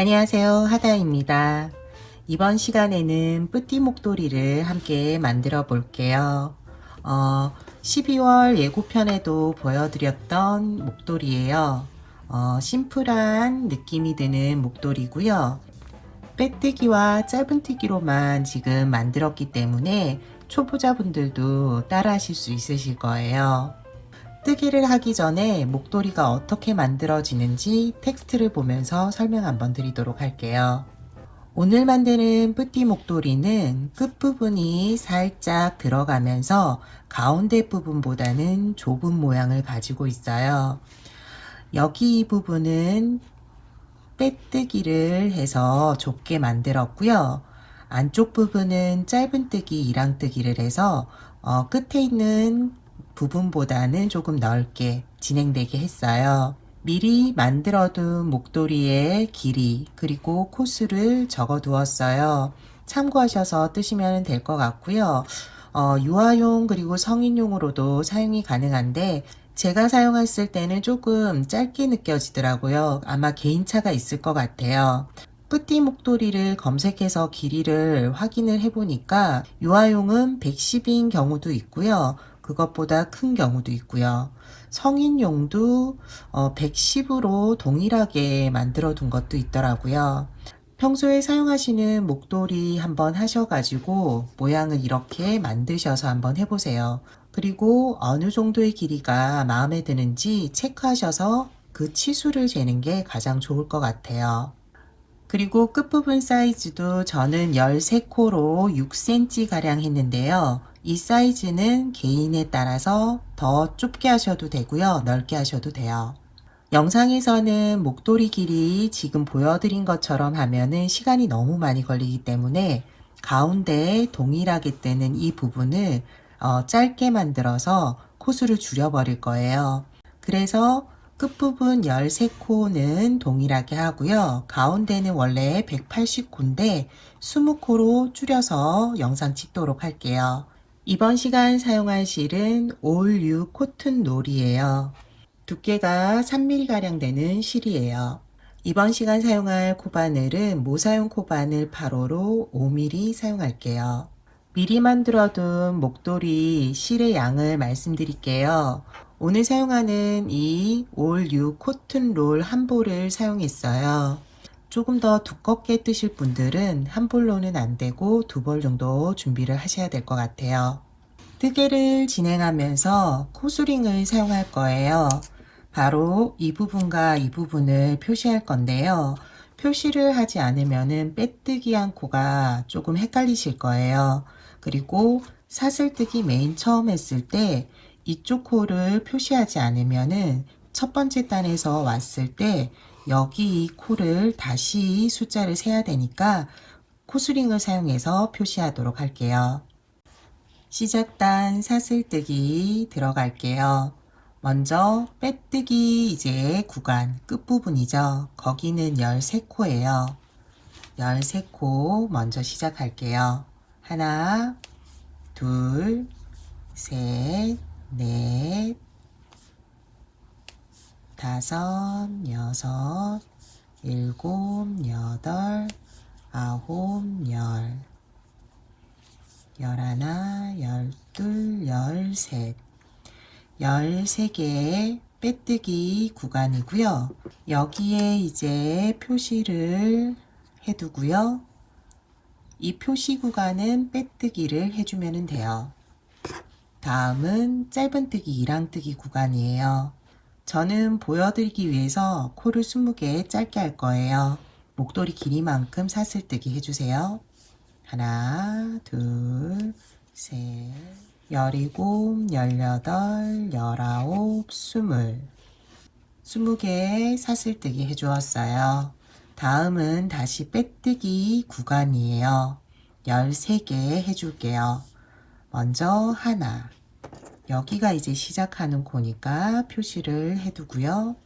안녕하세요. 하다입니다. 이번 시간에는 뿌띠 목도리를 함께 만들어 볼게요. 어, 12월 예고편에도 보여드렸던 목도리예요. 어, 심플한 느낌이 드는 목도리고요. 빼뜨기와 짧은뜨기로만 지금 만들었기 때문에 초보자분들도 따라 하실 수 있으실 거예요. 뜨기를 하기 전에 목도리가 어떻게 만들어지는지 텍스트를 보면서 설명 한번 드리도록 할게요. 오늘 만드는 뿌띠 목도리는 끝부분이 살짝 들어가면서 가운데 부분보다는 좁은 모양을 가지고 있어요. 여기 이 부분은 빼뜨기를 해서 좁게 만들었고요. 안쪽 부분은 짧은 뜨기, 이랑 뜨기를 해서 어, 끝에 있는 부분보다는 조금 넓게 진행되게 했어요. 미리 만들어둔 목도리의 길이 그리고 코수를 적어 두었어요. 참고하셔서 뜨시면 될 것 같고요. 어, 유아용 그리고 성인용으로도 사용이 가능한데 제가 사용했을 때는 조금 짧게 느껴지더라고요. 아마 개인차가 있을 것 같아요. 뿌띠 목도리를 검색해서 길이를 확인을 해보니까 유아용은 110인 경우도 있고요. 그것보다 큰 경우도 있고요. 성인용도 110으로 동일하게 만들어 둔 것도 있더라고요. 평소에 사용하시는 목도리 한번 하셔가지고 모양을 이렇게 만드셔서 한번 해보세요. 그리고 어느 정도의 길이가 마음에 드는지 체크하셔서 그 치수를 재는 게 가장 좋을 것 같아요. 그리고 끝부분 사이즈도 저는 13코로 6cm 가량 했는데요. 이 사이즈는 개인에 따라서 더 좁게 하셔도 되고요. 넓게 하셔도 돼요. 영상에서는 목도리 길이 지금 보여드린 것처럼 하면은 시간이 너무 많이 걸리기 때문에 가운데 동일하게 뜨는 이 부분을 어, 짧게 만들어서 코수를 줄여버릴 거예요. 그래서 끝부분 13코는 동일하게 하고요. 가운데는 원래 180코인데 20코로 줄여서 영상 찍도록 할게요. 이번 시간 사용할 실은 올유 코튼 놀이에요. 두께가 3mm가량 되는 실이에요. 이번 시간 사용할 코바늘은 모사용 코바늘 8호로 5mm 사용할게요. 미리 만들어둔 목도리 실의 양을 말씀드릴게요. 오늘 사용하는 이 올 유 코튼 롤 한 볼을 사용했어요. 조금 더 두껍게 뜨실 분들은 한 볼로는 안 되고 두 볼 정도 준비를 하셔야 될 것 같아요. 뜨개를 진행하면서 코스링을 사용할 거예요. 바로 이 부분과 이 부분을 표시할 건데요. 표시를 하지 않으면은 빼뜨기한 코가 조금 헷갈리실 거예요. 그리고 사슬뜨기 맨 처음 했을 때 이쪽 코를 표시하지 않으면은 첫 번째 단에서 왔을 때 여기 이 코를 다시 숫자를 세야 되니까 코스링을 사용해서 표시하도록 할게요. 시작단 사슬뜨기 들어갈게요. 먼저 빼뜨기 이제 구간 끝부분이죠. 거기는 13코예요. 13코 먼저 시작할게요. 하나, 둘, 셋, 넷, 다섯, 여섯, 일곱, 여덟, 아홉, 열, 열하나, 열둘, 열셋, 열세 개의 빼뜨기 구간이고요. 여기에 이제 표시를 해두고요. 이 표시 구간은 빼뜨기를 해주면 돼요. 다음은 짧은뜨기, 이랑뜨기 구간이에요. 저는 보여드리기 위해서 코를 20개 짧게 할 거예요. 목도리 길이만큼 사슬뜨기 해주세요. 하나, 둘, 셋, 열일곱, 열여덟, 열아홉, 스물. 스무 개 사슬뜨기 해주었어요. 다음은 다시 빼뜨기 구간이에요. 13개 해줄게요. 먼저 하나. 여기가 이제 시작하는 코니까 표시를 해두고요.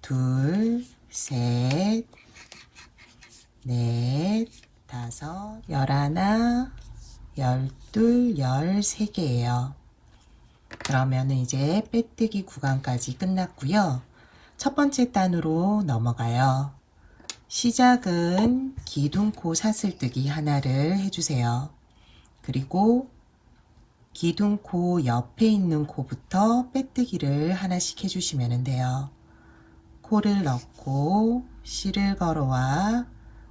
둘, 셋, 넷, 다섯, 열하나, 열둘, 열세 개예요. 그러면은 이제 빼뜨기 구간까지 끝났고요. 첫 번째 단으로 넘어가요. 시작은 기둥코 사슬뜨기 하나를 해주세요. 그리고 기둥코 옆에 있는 코부터 빼뜨기를 하나씩 해주시면 돼요. 코를 넣고 실을 걸어와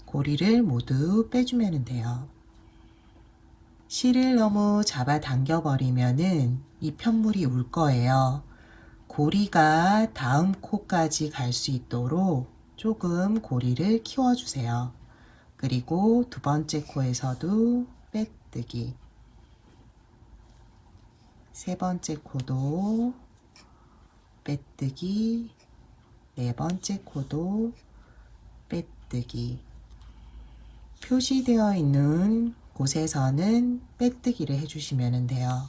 고리를 모두 빼주면 돼요. 실을 너무 잡아 당겨 버리면은 이 편물이 울 거예요. 고리가 다음 코까지 갈 수 있도록 조금 고리를 키워주세요. 그리고 두 번째 코에서도 빼 뜨기. 세 번째 코도 빼뜨기. 네 번째 코도 빼뜨기. 표시되어 있는 곳에서는 빼뜨기를 해주시면 돼요.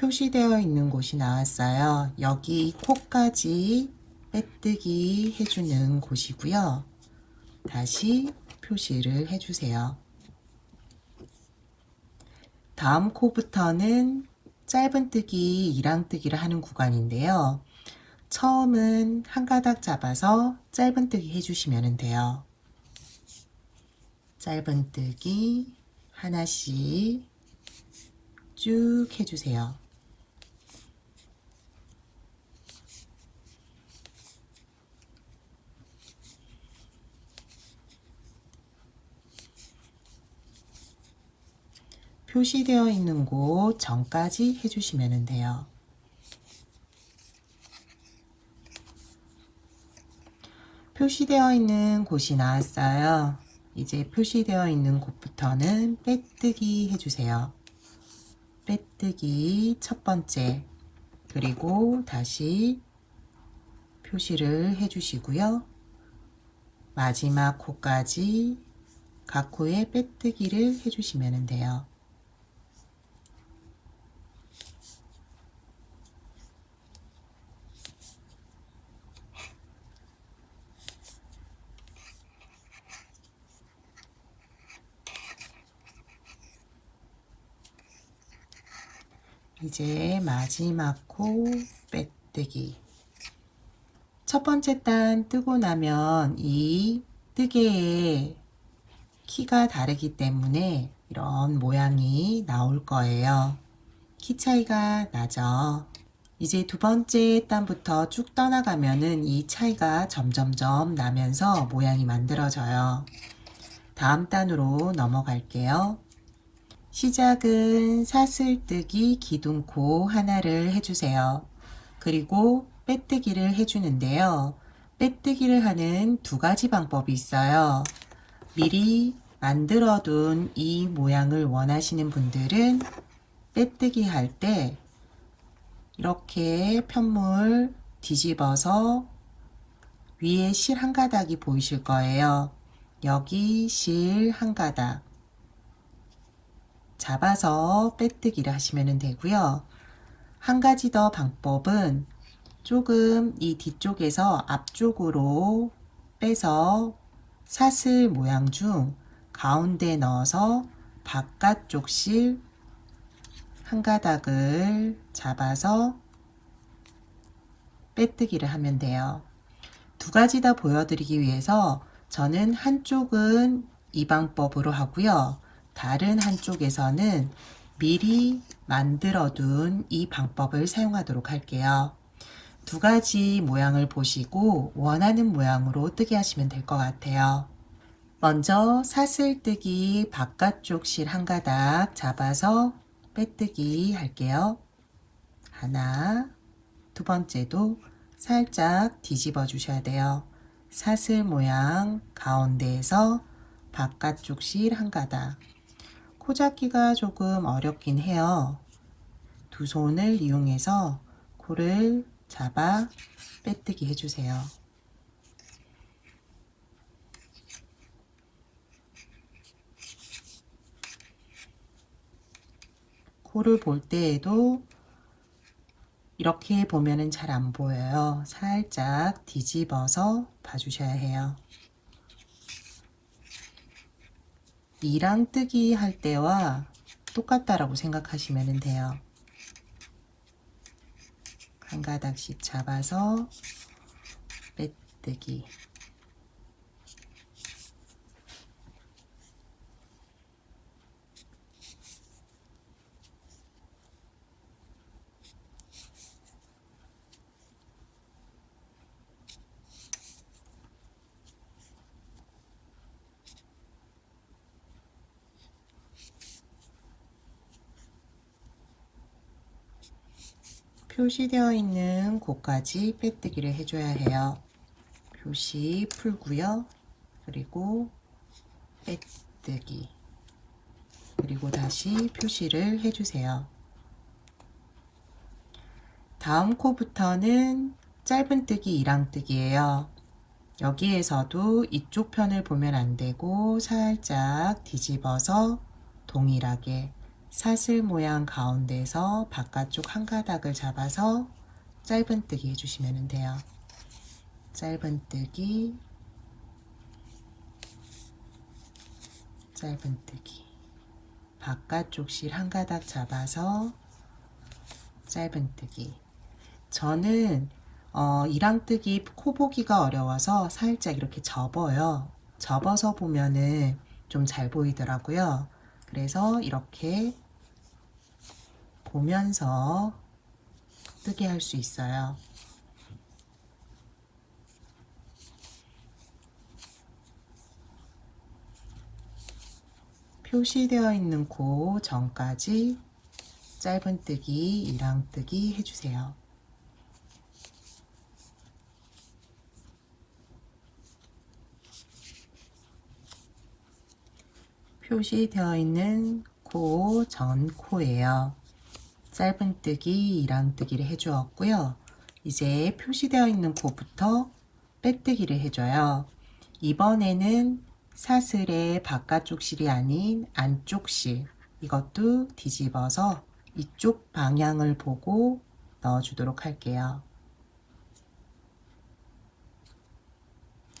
표시되어 있는 곳이 나왔어요. 여기 코까지 빼뜨기 해주는 곳이고요. 다시 표시를 해주세요. 다음 코부터는 짧은뜨기, 이랑뜨기를 하는 구간인데요. 처음은 한 가닥 잡아서 짧은뜨기 해주시면 돼요. 짧은뜨기 하나씩 쭉 해주세요. 표시되어 있는 곳 전까지 해주시면 돼요. 표시되어 있는 곳이 나왔어요. 이제 표시되어 있는 곳부터는 빼뜨기 해주세요. 빼뜨기 첫 번째 그리고 다시 표시를 해주시고요. 마지막 코까지 각 코에 빼뜨기를 해주시면 돼요. 이제 마지막 코 빼뜨기. 첫 번째 단 뜨고 나면 이 뜨개의 키가 다르기 때문에 이런 모양이 나올 거예요. 키 차이가 나죠. 이제 두 번째 단부터 쭉 떠나가면은 이 차이가 점점점 나면서 모양이 만들어져요. 다음 단으로 넘어갈게요. 시작은 사슬뜨기 기둥코 하나를 해주세요. 그리고 빼뜨기를 해주는데요. 빼뜨기를 하는 두 가지 방법이 있어요. 미리 만들어둔 이 모양을 원하시는 분들은 빼뜨기 할 때 이렇게 편물 뒤집어서 위에 실 한 가닥이 보이실 거예요. 여기 실 한 가닥. 잡아서 빼뜨기를 하시면 되고요. 한 가지 더 방법은 조금 이 뒤쪽에서 앞쪽으로 빼서 사슬 모양 중 가운데 넣어서 바깥쪽 실 한 가닥을 잡아서 빼뜨기를 하면 돼요. 두 가지 다 보여드리기 위해서 저는 한쪽은 이 방법으로 하고요. 다른 한쪽에서는 미리 만들어둔 이 방법을 사용하도록 할게요. 두 가지 모양을 보시고 원하는 모양으로 뜨게 하시면 될 것 같아요. 먼저 사슬뜨기 바깥쪽 실 한 가닥 잡아서 빼뜨기 할게요. 하나, 두 번째도 살짝 뒤집어 주셔야 돼요. 사슬 모양 가운데에서 바깥쪽 실 한 가닥. 코 잡기가 조금 어렵긴 해요. 두 손을 이용해서 코를 잡아 빼뜨기 해주세요. 코를 볼 때에도 이렇게 보면은 잘 안 보여요. 살짝 뒤집어서 봐주셔야 해요. 이랑 뜨기 할 때와 똑같다라고 생각하시면 돼요. 한 가닥씩 잡아서 빼뜨기. 표시되어 있는 곳까지 빼뜨기를 해줘야 해요. 표시 풀고요. 그리고 빼뜨기. 그리고 다시 표시를 해주세요. 다음 코부터는 짧은뜨기, 2랑뜨기예요. 여기에서도 이쪽 편을 보면 안 되고 살짝 뒤집어서 동일하게 사슬 모양 가운데서 바깥쪽 한 가닥을 잡아서 짧은뜨기 해주시면 돼요. 짧은뜨기, 짧은뜨기. 바깥쪽 실 한 가닥 잡아서 짧은뜨기. 저는 어, 이랑뜨기 코 보기가 어려워서 살짝 이렇게 접어요. 접어서 보면은 좀 잘 보이더라고요. 그래서 이렇게 보면서 뜨게 할 수 있어요. 표시되어 있는 코 전까지 짧은뜨기, 이랑뜨기 해주세요. 표시되어 있는 코 전 코예요. 짧은뜨기, 이랑뜨기를 해주었고요. 이제 표시되어 있는 코부터 빼뜨기를 해줘요. 이번에는 사슬의 바깥쪽 실이 아닌 안쪽 실 이것도 뒤집어서 이쪽 방향을 보고 넣어주도록 할게요.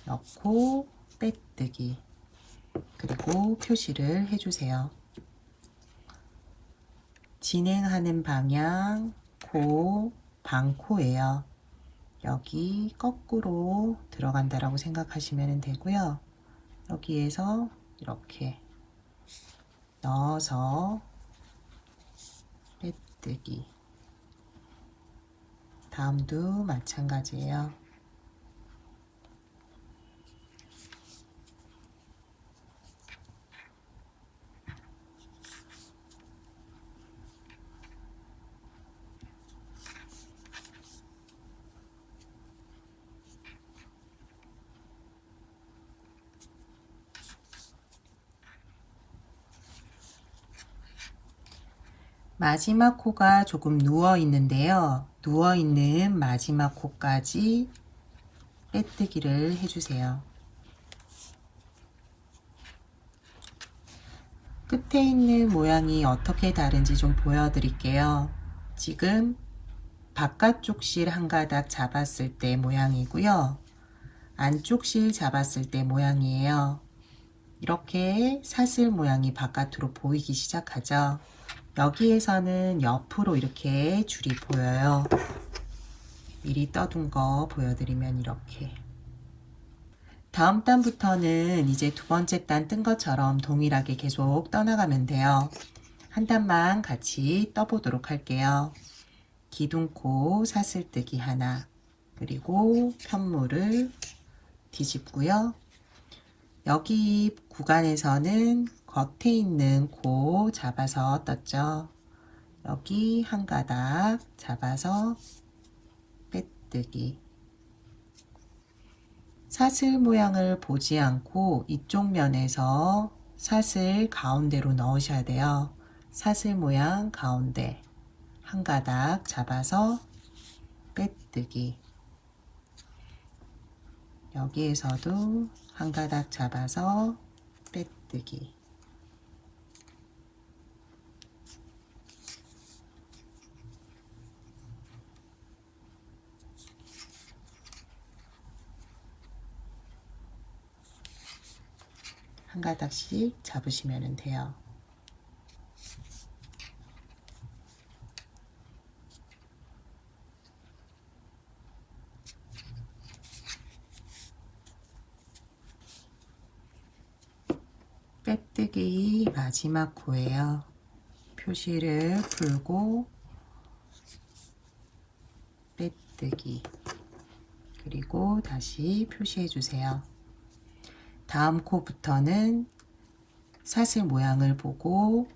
넣고 빼뜨기 그리고 표시를 해주세요. 진행하는 방향 코 방코예요. 여기 거꾸로 들어간다라고 생각하시면 되고요. 여기에서 이렇게 넣어서 빼뜨기. 다음도 마찬가지예요. 마지막 코가 조금 누워 있는데요. 누워 있는 마지막 코까지 빼뜨기를 해주세요. 끝에 있는 모양이 어떻게 다른지 좀 보여드릴게요. 지금 바깥쪽 실 한 가닥 잡았을 때 모양이고요. 안쪽 실 잡았을 때 모양이에요. 이렇게 사슬 모양이 바깥으로 보이기 시작하죠. 여기에서는 옆으로 이렇게 줄이 보여요. 미리 떠둔 거 보여드리면 이렇게. 다음 단부터는 이제 두 번째 단 뜬 것처럼 동일하게 계속 떠나가면 돼요. 한 단만 같이 떠보도록 할게요. 기둥코 사슬뜨기 하나, 그리고 편물을 뒤집고요. 여기 구간에서는 겉에 있는 코 잡아서 떴죠. 여기 한 가닥 잡아서 빼뜨기. 사슬 모양을 보지 않고 이쪽 면에서 사슬 가운데로 넣으셔야 돼요. 사슬 모양 가운데 한 가닥 잡아서 빼뜨기. 여기에서도 한 가닥 잡아서 빼뜨기. 한 가닥씩 잡으시면 돼요. 빼뜨기 마지막 코예요. 표시를 풀고 빼뜨기 그리고 다시 표시해 주세요. 다음 코부터는 사슬 모양을 보고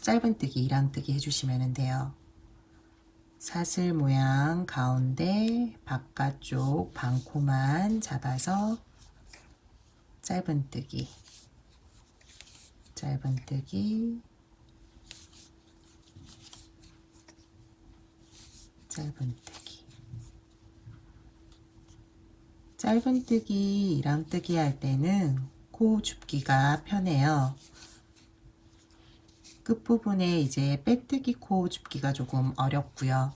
짧은뜨기, 이랑뜨기 해주시면 돼요. 사슬 모양 가운데 바깥쪽 반코만 잡아서 짧은뜨기, 짧은뜨기, 짧은뜨기. 짧은뜨기, 이랑뜨기 할 때는 코 줍기가 편해요. 끝부분에 이제 빼뜨기 코 줍기가 조금 어렵고요.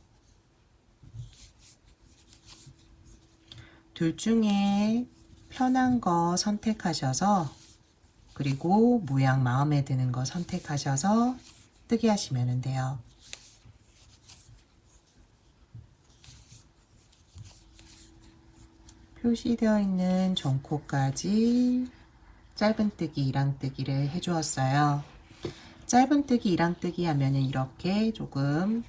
둘 중에 편한 거 선택하셔서 그리고 모양 마음에 드는 거 선택하셔서 뜨게 하시면 돼요. 표시되어 있는 전코까지 짧은뜨기, 이랑뜨기를 해주었어요. 짧은뜨기, 이랑뜨기 하면은 이렇게 조금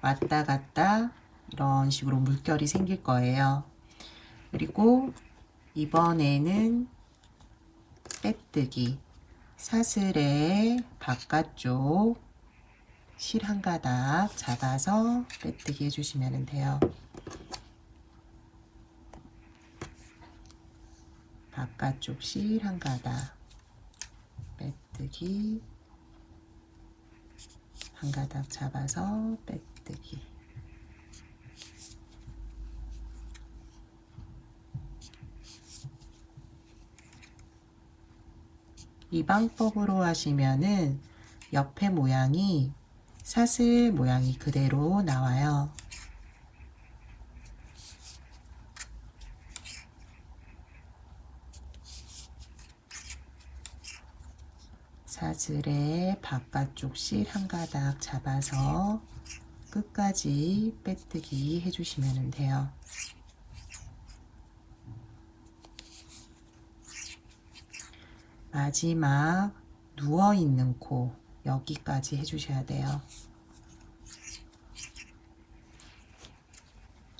왔다 갔다 이런 식으로 물결이 생길 거예요. 그리고 이번에는 빼뜨기, 사슬의 바깥쪽 실 한 가닥 잡아서 빼뜨기 해주시면 돼요. 바깥쪽 실한 가닥. 빼뜨기. 한 가닥 잡아서 빼뜨기. 이 방법으로 하시면은 옆에 모양이 사슬 모양이 그대로 나와요. 사슬의 바깥쪽 실 한 가닥 잡아서 끝까지 빼뜨기 해주시면 돼요. 마지막 누워있는 코 여기까지 해주셔야 돼요.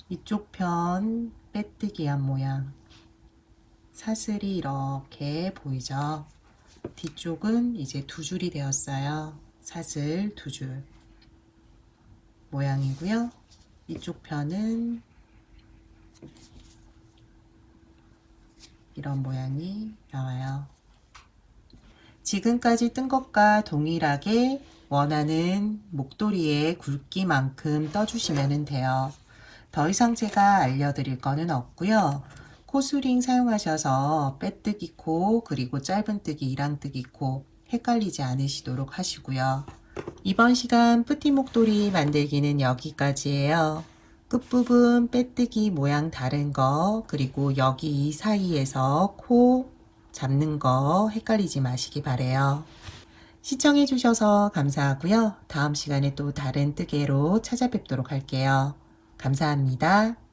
이쪽 편 빼뜨기한 모양 사슬이 이렇게 보이죠? 뒤쪽은 이제 두 줄이 되었어요. 사슬 두 줄 모양이고요. 이쪽 편은 이런 모양이 나와요. 지금까지 뜬 것과 동일하게 원하는 목도리의 굵기만큼 떠주시면 돼요. 더 이상 제가 알려드릴 거는 없고요. 코스링 사용하셔서 빼뜨기 코 그리고 짧은뜨기 이랑뜨기 코 헷갈리지 않으시도록 하시고요. 이번 시간 뿌띠 목도리 만들기는 여기까지예요. 끝부분 빼뜨기 모양 다른 거 그리고 여기 이 사이에서 코 잡는 거 헷갈리지 마시기 바래요. 시청해 주셔서 감사하고요. 다음 시간에 또 다른 뜨개로 찾아뵙도록 할게요. 감사합니다.